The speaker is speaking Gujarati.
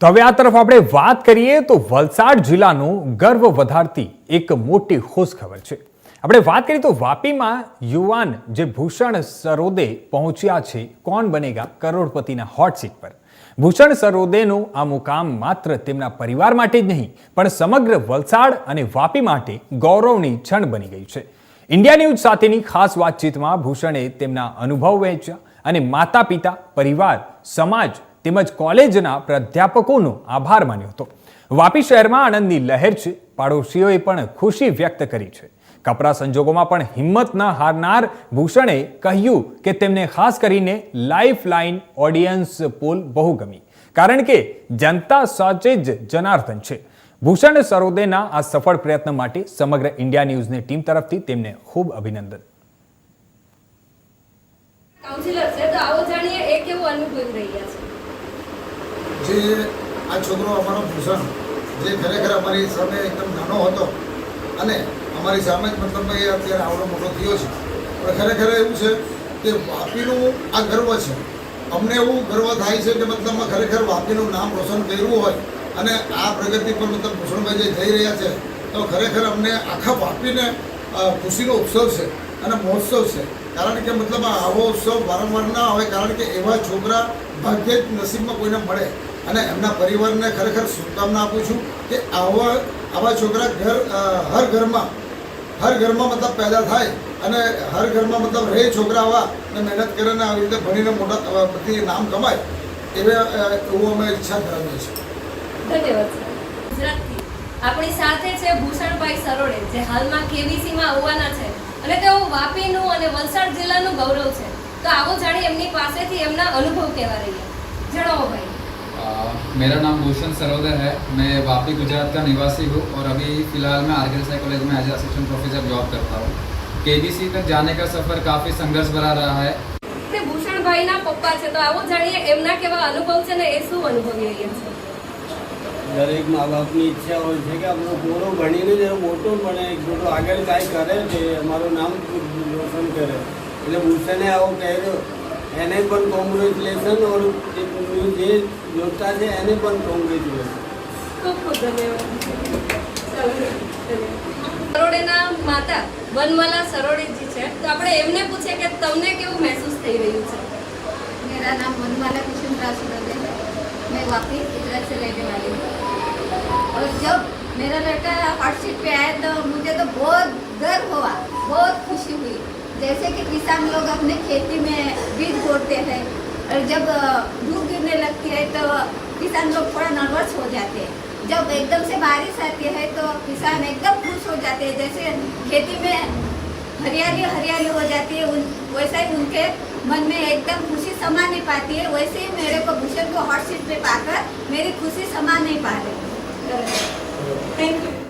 તો હવે આ તરફ આપણે વાત કરીએ તો વલસાડ જિલ્લાનું ગર્વ વધારતી એક મોટી ખુશખબર છે. આપણે વાત કરીએ તો વાપીમાં યુવાન જે ભૂષણ સરોદે પહોંચ્યા છે, કોણ બનેગા? કરોડપતિના હોટ સીટ પર. ભૂષણ સરોદેનું આ મુકામ માત્ર તેમના પરિવાર માટે જ નહીં, પણ સમગ્ર વલસાડ અને વાપી માટે ગૌરવની ક્ષણ બની ગઈ છે. ઇન્ડિયા ન્યૂઝ સાથેની ખાસ વાતચીતમાં ભૂષણે તેમના અનુભવ વહેંચ્યા અને માતા પિતા પરિવાર, સમાજ તેમજ કોલેજના પ્રાધ્યાપકોનો આભાર માન્યો હતો. વાપી શહેરમાં આનંદની લહેર છે. પાડોશીઓએ પણ ખુશી વ્યક્ત કરી છે. કપરા સંજોગોમાં પણ હિંમત ન હારનાર ભૂષણે કહ્યું કે તેમને ખાસ કરીને લાઈફ લાઇન ઓડિયન્સ પોલ બહુ ગમી કારણ કે જનતા સાચે જ જનાર્દન છે. ભૂષણ સરોદેના આ સફળ પ્રયત્ન માટે સમગ્ર ઇન્ડિયા ન્યૂઝની ટીમ તરફથી તેમને ખૂબ અભિનંદન. કાઉન્સિલર છે, તો આવો જાણીએ એ કેવો અનુભવ રહ્યા છે? જે આ છોકરો અમારો ભૂષણ, જે ખરેખર અમારી સામે એકદમ નાનો હતો અને અમારી સામે જ મતલબ એ અત્યારે આવડો મોટો થયો છે. પણ ખરેખર એવું છે કે વાપીનું આ ગર્વ છે. અમને એવું ગર્વ થાય છે કે મતલબમાં ખરેખર વાપીનું નામ રોશન કર્યું હોય અને આ પ્રગતિ પર મતલબ ભૂષણભાઈ જે જઈ રહ્યા છે, તો ખરેખર અમને આખા વાપીને ખુશીનો ઉત્સવ છે અને મહોત્સવ છે. કારણ કે મતલબ આવો ઉત્સવ વારંવાર ના હોય કારણ કે એવા છોકરા ભાગ્યે જ નસીબમાં કોઈને મળે. અને એમના પરિવારને ખરેખર શુભકામના આપું છું કે આવા આવા છોકરા ઘર હર ઘરમાં હર ઘરમાં મતલબ પેદા થાય અને હર ઘરમાં મતલબ રહે છોકરા આવા અને મહેનત કરીને આવી રીતે ભણીને મોટા બધી નામ કમાય, એવે એવું અમે ઈચ્છા ધરાવીએ છીએ. ધન્યવાદ આપણી સાથે છે ભૂષણભાઈ સરોડે, જે હાલમાં કેવીસીમાં આવવાના છે અને તેઓ વાપીનું અને વલસાડ જિલ્લાનું ગૌરવ છે. તો આવો જાણી એમની પાસેથી એમના અનુભવ કેવા રહ્યા? मेरा नाम भूषण सरोदर है मैं वापी गुजरात का निवासी हूँ और अभी फ़िलहाल मैं आर कॉलेज में एज असिस्टेंट प्रोफेसर जॉब करता हूँ के तक जाने का सफ़र काफ़ी संघर्ष भरा रहा है તે ભૂષણભાઈના પપ્પા છે તો આવો જાણીએ એમના કેવા અનુભવ છે ને એ શું અનુભવી રહ્યા છે દરેક મા બાપની ઈચ્છા હોય છે કે આપણો પૂરો ભણીને જયારે મોટો બને થોડું આગળ કાંઈ કરે કે અમારું નામ રોશન કરે એટલે ભૂષણે આવો કર્યો એને પણ કોંગ્રેચ્યુલેશન ઓર એ જે જોતા છે એને પણ કોંગ્રેચ્યુલેશન ખૂબ ખૂબ ધન્યવાદ સરોડેના માતા વનમાલા સરોડેજી છે તો આપણે એમને પૂછીએ કે તમને કેવું મહેસૂસ થઈ રહ્યું છે मेरा नाम मनमाला किशन रासुदल है मैं वापी गुजरात से रहने वाली हूँ और जब मेरा लड़का हॉट सीट पे आया तो मुझे तो बहुत गर्व हुआ बहुत खुशी हुई जैसे कि किसान लोग अपने खेती में बीज बोते हैं, और जब धूप गिरने लगती है तो किसान लोग थोड़ा नर्वस हो जाते हैं। जब एकदम से बारिश आती है तो किसान एकदम खुश हो जाते हैं, जैसे खेती में हरियाली हरियाली हो जाती है, उन, वैसा ही उनके मन में एकदम खुशी समा नहीं पाती है, वैसे ही मेरे को भूषण को हॉट सीट पर पाकर मेरी खुशी समा नहीं पा रही। Thank you